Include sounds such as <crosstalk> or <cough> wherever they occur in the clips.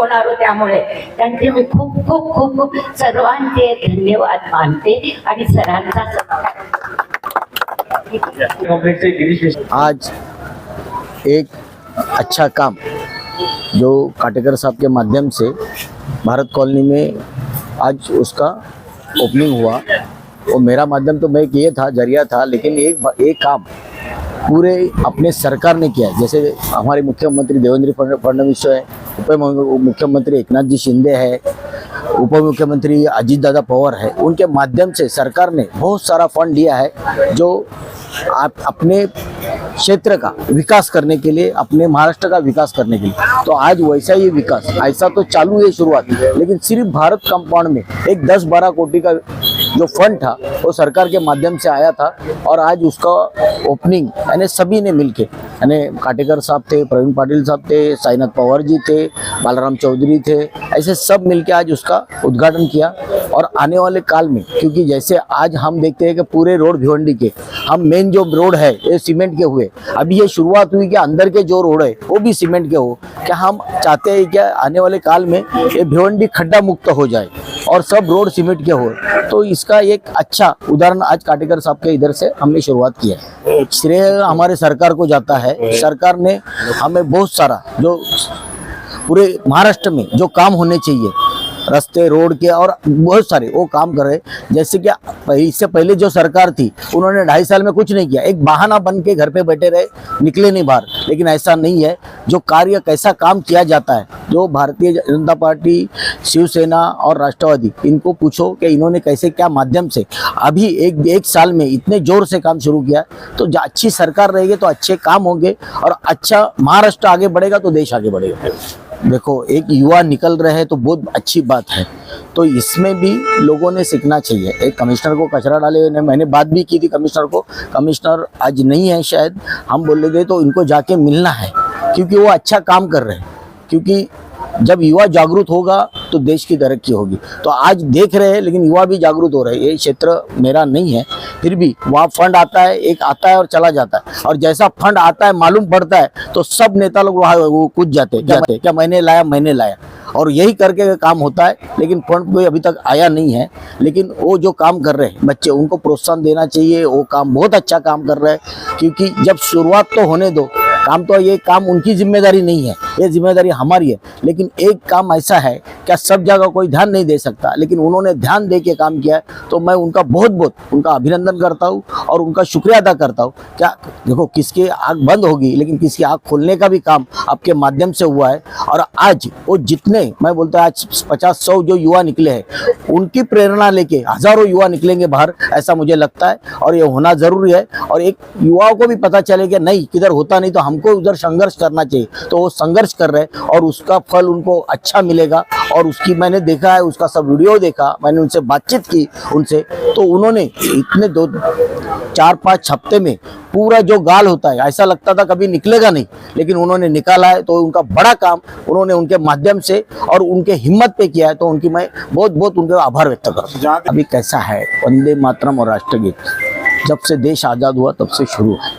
होणार आहोत त्यामुळे. त्यांचे मी खूप खूप खूप सर्वांचे धन्यवाद मानते आणि सरांचा. आज एक अच्छा काम जो काटेकर साहब के माध्यम से भारत कॉलोनी में आज उसका ओपनिंग हुआ। और मेरा माध्यम तो मैं किए था ज़रिया था लेकिन एक एक काम पूरे अपने सरकार ने किया है। जैसे हमारे मुख्यमंत्री देवेंद्र फड- फडणवीस है उप मुख्यमंत्री एकनाथ जी शिंदे है उप मुख्यमंत्री अजीत दादा पवार है। उनके माध्यम से सरकार ने बहुत सारा फंड दिया है, जो आप अपने क्षेत्र का विकास करने के लिए, अपने महाराष्ट्र का विकास करने के लिए। तो आज वैसा ही विकास, ऐसा तो चालू है शुरुआत, लेकिन सिर्फ़ भारत कंपाउंड में एक 10-12 कोटि का जो फंड था, वो सरकार के माध्यम से आया था, और आज उसका ओपनिंग यानी सभी ने मिलके यानी काटेकर साहब थे प्रवीण पाटिल साहब थे साईनाथ पवार जी थे बालाराम चौधरी थे ऐसे सब मिलके आज उसका उद्घाटन किया। और आने वाले काल में, क्योंकि जैसे आज हम देखते हैं कि पूरे रोड भिवंडी के, हम मेन जो रोड है, ये सीमेंट के हुए। अभी ये शुरुआत हुई कि अंदर के जो रोड है, वो भी सीमेंट के हो। क्या हम चाहते हैं क्या आने वाले काल में ये भिवंडी खड्डा मुक्त हो जाए और सब रोड सीमेंट के हो। तो इसका एक अच्छा उदाहरण आज काटेकर साहब के इधर से हमने शुरुआत किया है। श्रेय हमारे सरकार को जाता है। सरकार ने हमें बहुत सारा जो पूरे महाराष्ट्र में जो काम होने चाहिए रास्ते, रोड के और बहुत सारे वो काम कर रहे जैसे कि इससे पहले जो सरकार थी, उन्होंने ढाई साल में कुछ नहीं किया। एक बहाना बन के घर पे बैठे रहे, निकले नहीं बाहर। लेकिन ऐसा नहीं है। जो कार्य, कैसा काम किया जाता है, जो भारतीय जनता पार्टी, शिवसेना और राष्ट्रवादी, इनको पूछो कि इन्होंने कैसे क्या माध्यम से अभी एक एक साल में इतने ज़ोर से काम शुरू किया तो अच्छी सरकार रहेगी तो अच्छे काम होंगे और अच्छा महाराष्ट्र आगे बढ़ेगा तो देश आगे बढ़ेगा। देखो, एक युवा निकल रहे हैं तो बहुत अच्छी बात है। तो इसमें भी लोगों ने सीखना चाहिए। एक कमिश्नर को कचरा डाले ने मैंने बात भी की थी कमिश्नर को। कमिश्नर आज नहीं है शायद, हम बोले गए तो इनको जाके मिलना है, क्योंकि वो अच्छा काम कर रहे हैं। क्योंकि जब युवा जागरूक होगा तो देश की तरक्की होगी। तो आज देख रहे हैं, लेकिन युवा भी जागरूक हो रहे हैं। ये क्षेत्र मेरा नहीं है, फिर भी वहाँ फंड आता है, एक आता है और चला जाता है। और जैसा फंड आता है, मालूम पड़ता है तो सब नेता लोग वहाँ वो कूद जाते जाते क्या मैंने लाया मैंने लाया। और यही करके काम होता है, लेकिन फंड कोई अभी तक आया नहीं है। लेकिन वो जो काम कर रहे हैं, बच्चे, उनको प्रोत्साहन देना चाहिए। वो काम, बहुत अच्छा काम कर रहे हैं, क्योंकि जब शुरुआत तो होने दो, काम तो ये, काम उनकी ज़िम्मेदारी नहीं है। ये ज़िम्मेदारी हमारी है। लेकिन एक काम ऐसा है, क्या सब जगह कोई ध्यान नहीं दे सकता, लेकिन उन्होंने ध्यान दे के काम किया है तो मैं उनका बहुत बहुत उनका अभिनंदन करता हूँ और उनका शुक्रिया अदा करता हूँ। क्या, देखो, किसकी आँख बंद होगी, लेकिन किसकी आँख खोलने का भी काम आपके माध्यम से हुआ है। और आज वो जितने, मैं बोलता आज पचास सौ जो युवा निकले हैं, उनकी प्रेरणा लेके हज़ारों युवा निकलेंगे बाहर, ऐसा मुझे लगता है। और ये होना ज़रूरी है। और एक युवाओं को भी पता चले कि नहीं, किधर होता नहीं तो हमको उधर संघर्ष करना चाहिए। तो वो संघर्ष कर रहे हैं और उसका फल उनको अच्छा मिलेगा और उसकी मैंने देखा है उसका सब वीडियो देखा मैंने उनसे बातचीत की उनसे तो उन्होंने इतने दो चार पाँच हफ़्ते में पूरा जो गाल होता है ऐसा लगता था कभी निकलेगा नहीं लेकिन उन्होंने निकाला है तो उनका बड़ा काम उन्होंने उनके माध्यम से और उनके हिम्मत पे किया है तो उनकी मैं बहुत बहुत उनका आभार व्यक्त करता हूँ। अभी कैसा है? वंदे मातरम और राष्ट्रगीत। जब से देश आज़ाद हुआ तब से शुरू है।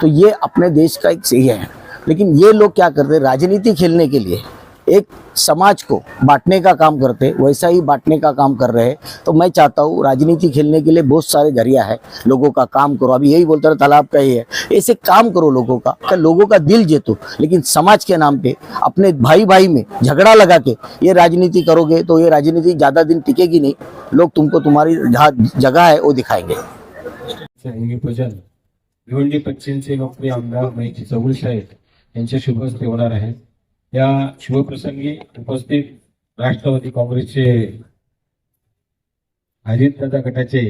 तो ये अपने देश का एक सही है। लेकिन ये लोग क्या करते, राजनीति खेलने के लिए एक समाज को बांटने का काम करते, वैसा ही बांटने का काम कर रहे हैं। तो मैं चाहता हूँ राजनीति खेलने के लिए बहुत सारे ज़रिया है, लोगों का काम करो। अभी यही बोलता रहे तालाब का ही है। ऐसे काम करो लोगों का, कि लोगों का दिल जीतो। लेकिन समाज के नाम पे, अपने भाई भाई में झगड़ा लगा के ये राजनीति करोगे तो ये राजनीति ज़्यादा दिन टिकेगी नहीं। लोग तुमको तुम्हारी जहाँ जगह है, वो दिखाएँगे। लोकप्रिय आमदार यांचे शुभ हस्ते होणार आहे या शुभप्रसंगी उपस्थित राष्ट्रवादी काँग्रेसचे अजितदादा गटाचे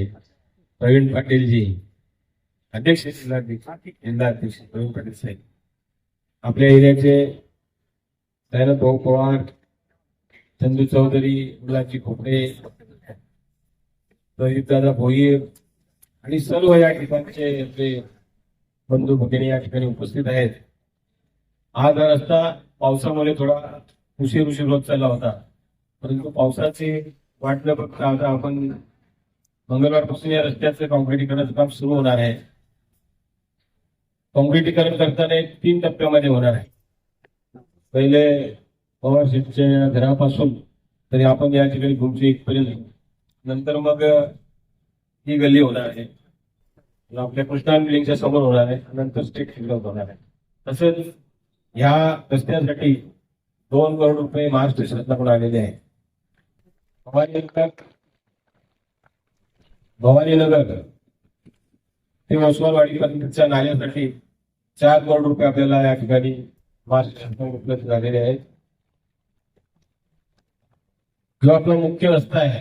प्रवीण पाटीलजी अध्यक्ष जिल्हाध्यक्ष जिल्हाध्यक्ष प्रवीण पाटील साहेब आपल्या एरियाचे दयानंद भाऊ पवार चंदू चौधरी मुलाजी खोपडे दादा भोईर आणि सर्व या ठिकाणचे आपले बंधू भगिनी या ठिकाणी उपस्थित आहेत. हा रस्ता पावसामुळे थोडा उशीर उशीर होत चालला होता. परंतु पावसाची वाट न बघता आता आपण मंगळवारपासून या रस्त्याचं कॉन्क्रिटीकरणाचं काम सुरू होणार आहे. कॉन्क्रिटीकरण करताना तीन टप्प्यामध्ये होणार आहे. पहिले पवार शेठच्या घरापासून तरी आपण या ठिकाणी घुमचे इथपर्यंत. नंतर मग ही गल्ली होणार आहे. आपल्या कृष्णा बिल्डिंगच्या समोर होणार आहे. नंतर स्टेट फिल्ड होणार आहे. तसेच या रस्त्यासाठी दोन करोड रुपये महाराष्ट्र शासनाकडून आलेले आहे भवानी भवानी नगर ते वसवालवाडीपर्यंतच्या नाल्यासाठी चार करोड रुपये आपल्याला या ठिकाणी महाराष्ट्र शासनाकडून उपलब्ध झालेले आहेत. जो आपला मुख्य रस्ता आहे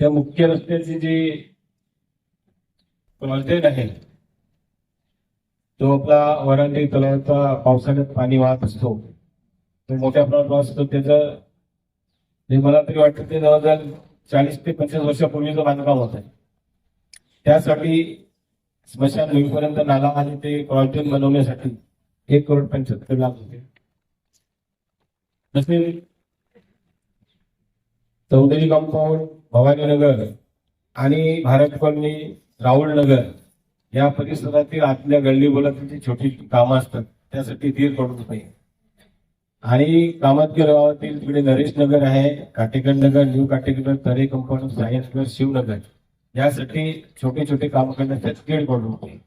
त्या मुख्य रस्त्याची जी प्रोजेक्ट आहे तो आपला वरांडी तलावाचा पावसाळ्यात पाणी वाहत असतो तो मोठ्या प्रमाणात असतो. त्याचं हे मला तरी वाटतं ते जवळजवळ चाळीस ते पंचवीस वर्षापूर्वीचं बांधकाम होत आहे. त्यासाठी स्मशान होईपर्यंत नाला आणि ते प्रॉजेक्ट बनवण्यासाठी एक करोड पंच्याहत्तर लाख होते तसेच चौधरी कंपाऊंड भवानीनगर आणि भारत कॉलनी राहुल नगर या परिसरातील आतल्या गल्ली बोलातील छोटी कामं असतात. त्यासाठी दीड पडत नाही. आणि कामात गावातील तिकडे नरेश नगर आहे काटेकर नगर न्यू काटेकर तरे कंपाऊंड सायन्स नगर. शिवनगर यासाठी छोटे छोटे काम करण्यासाठी दीड करोड रुपये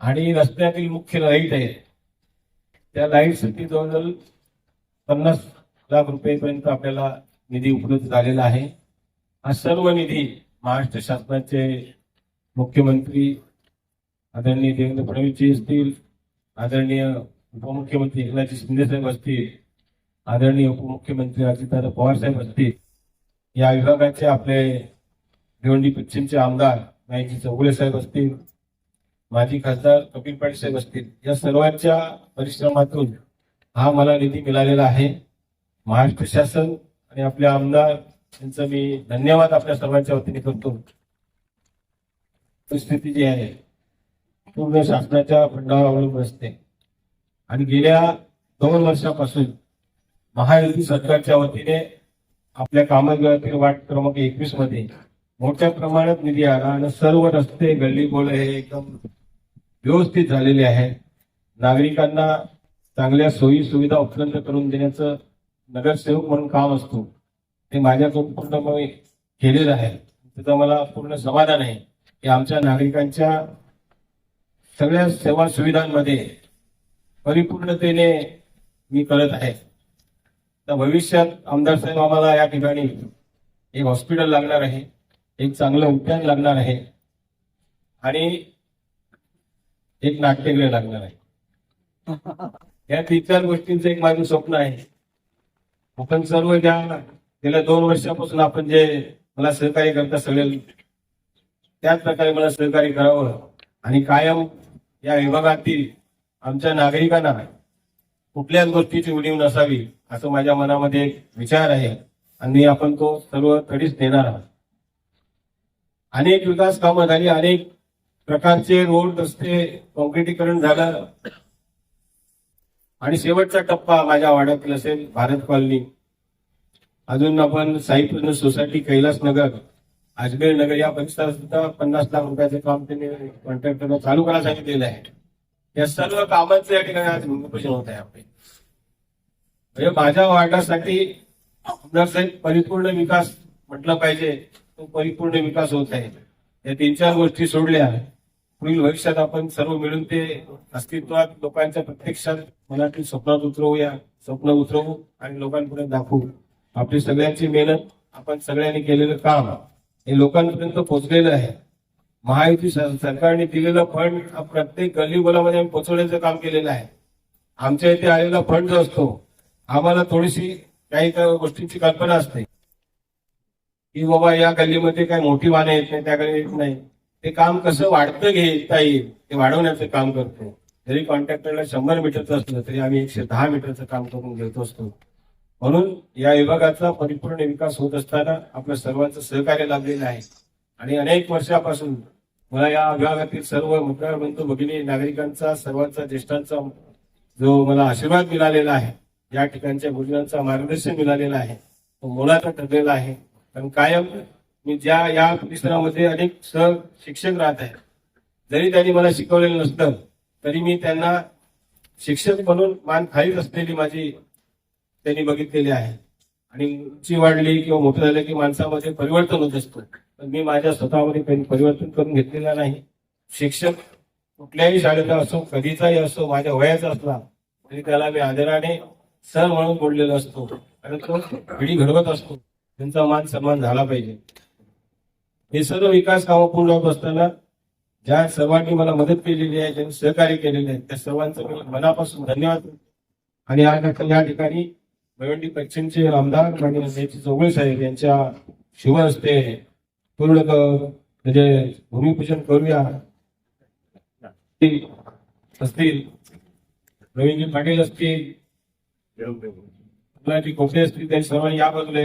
आणि रस्त्यातील मुख्य लाइट आहे. त्या लाईटसाठी जवळजवळ पन्नास लाख रुपयेपर्यंत आपल्याला निधी उपलब्ध झालेला आहे. हा सर्व निधी महाराष्ट्र शासनाचे मुख्यमंत्री आदरणीय देवेंद्र फडणवीसजी असतील आदरणीय उपमुख्यमंत्री एकनाथजी शिंदेसाहेब असतील आदरणीय उपमुख्यमंत्री अजितदादा पवार साहेब असतील या विभागाचे आपले भिवंडी पश्चिमचे आमदार नायजी चौगुले साहेब असतील माजी खासदार कपिल पाटील साहेब असतील या सर्वांच्या परिश्रमातून हा मला निधी मिळालेला आहे. महाराष्ट्र शासन आणि आपले आमदार यांचा मी धन्यवाद आपल्या सर्वांच्या वतीने करतो. परिस्थिती जी आहे पूर्ण शासनाच्या फंडावर अवलंबून असते. आणि गेल्या दोन वर्षापासून महायुती सरकारच्या वतीने आपल्या कामगारातील वाट क्रमांक एकवीसमध्ये मोठ्या प्रमाणात निधी आला आणि सर्व रस्ते गल्ली बोळ हे एकदम व्यवस्थित झालेले आहे नागरिकांना चांगल्या सोयी सुविधा उपलब्ध करून देण्याचं नगरसेवक म्हणून काम असतो. ते माझ्याकडून पूर्णपणे केलेलं आहे. त्याचं मला पूर्ण समाधान आहे की आमच्या नागरिकांच्या सगळ्या सेवा सुविधांमध्ये परिपूर्णतेने मी करत आहे. तर भविष्यात आमदार साहेब आम्हाला या ठिकाणी एक हॉस्पिटल लागणार आहे एक चांगलं उद्यान लागणार आहे आणि एक नाट्यगृह लागणार आहे. <laughs> या तीन चार गोष्टींचं एक माझं स्वप्न आहे. आपण सर्व ज्या गेल्या दोन वर्षापासून आपण जे मला सहकार्य करता सगळे त्याच प्रकारे मला सहकार्य करावं आणि कायम या विभागातील आमच्या नागरिकांना कुठल्याच गोष्टीची उणीव नसावी असं माझ्या मनामध्ये एक विचार आहे आणि आपण तो सर्व कधीच देणार आहोत. अनेक विकास कामं झाली अनेक प्रकारचे रोड रस्ते कॉन्क्रिटीकरण झालं. आणि शेवटचा टप्पा माझ्या वाड्यातील असेल भारत कॉलनी. अजून आपण साईप्रज्ञ सोसायटी कैलास नगर अजमेर नगर या परिसरात सुद्धा पन्नास लाख रुपयाचे काम त्यांनी कॉन्ट्रॅक्टरला चालू करायला सांगितलेलं आहे. या सर्व कामांचं या ठिकाणी आज भूमिपूजन होत आहे आपले. म्हणजे माझ्या वार्डासाठी साहेब परिपूर्ण विकास म्हटलं पाहिजे तो परिपूर्ण विकास होत आहे. या तीन चार गोष्टी सोडल्या. पुढील भविष्यात आपण सर्व मिळून ते अस्तित्वात लोकांच्या प्रत्यक्षात मनातील स्वप्नात उतरवूया स्वप्न उतरवू आणि लोकांपुढे दाखवू. आपली सगळ्यांची मेहनत आपण सगळ्यांनी केलेलं काम हे लोकांपर्यंत पोहोचलेलं आहे. महायुती सरकारने दिलेला फंड हा प्रत्येक गल्ली बोलामध्ये आम्ही पोचवण्याचं काम केलेलं आहे. आमच्या इथे आलेला फंड जो असतो आम्हाला थोडीशी काही काही गोष्टींची कल्पना असते. की बाबा या गल्लीमध्ये काही मोठी वाहनं येत नाही त्या गल्ली येत नाही. ते काम कसं वाढतं घेता येईल ते वाढवण्याचं काम करतो. जरी कॉन्ट्रॅक्टरला शंभर मीटरचं असलं तरी आम्ही एकशे दहा मीटरचं काम करून घेत असतो. म्हणून या विभागाचा परिपूर्ण विकास होत असताना आपल्या सर्वांचं सहकार्य लाभलेलं आहे. आणि अनेक वर्षापासून मला या विभागातील सर्व मतदार बंधू भगिनी नागरिकांचा सर्वांचा ज्येष्ठांचा जो मला आशीर्वाद मिळालेला आहे या ठिकाणच्या गुरुजनांचा मार्गदर्शन मिळालेलं आहे तो मोलाचा ठरलेला आहे. कारण कायम मी ज्या या परिसरामध्ये अनेक सह शिक्षक राहत आहेत जरी त्यांनी मला शिकवलेलं नसतं तरी मी त्यांना शिक्षक म्हणून मान खालीच असलेली माझी त्यांनी बघितलेले आहे. आणि उंची वाढली किंवा मोठं झालं की माणसामध्ये परिवर्तन होत असतं. पण मी माझ्या स्वतःमध्ये काही परिवर्तन करून घेतलेलं नाही. शिक्षक कुठल्याही शाळेचा असो कधीचाही असो माझ्या वयाचा असला तरी त्याला मी आदराने सर म्हणून बोललेलो असतो. आणि तो पिढी घडवत असतो. त्यांचा मान सन्मान झाला पाहिजे. हे सर्व विकास कामं पूर्ण होत असताना ज्या सर्वांनी मला मदत केलेली आहे ज्यांनी सहकार्य केलेले आहे त्या सर्वांचं मनापासून धन्यवाद. आणि या ठिकाणी भिवंडी पश्चिमचे आमदार चौगळे साहेब यांच्या शुभ हस्ते पूर्ण म्हणजे भूमिपूजन करूया. असतील. रवींद्र पाटील असतील. कोकणे असतील त्यांनी सर्वांनी या बाजूला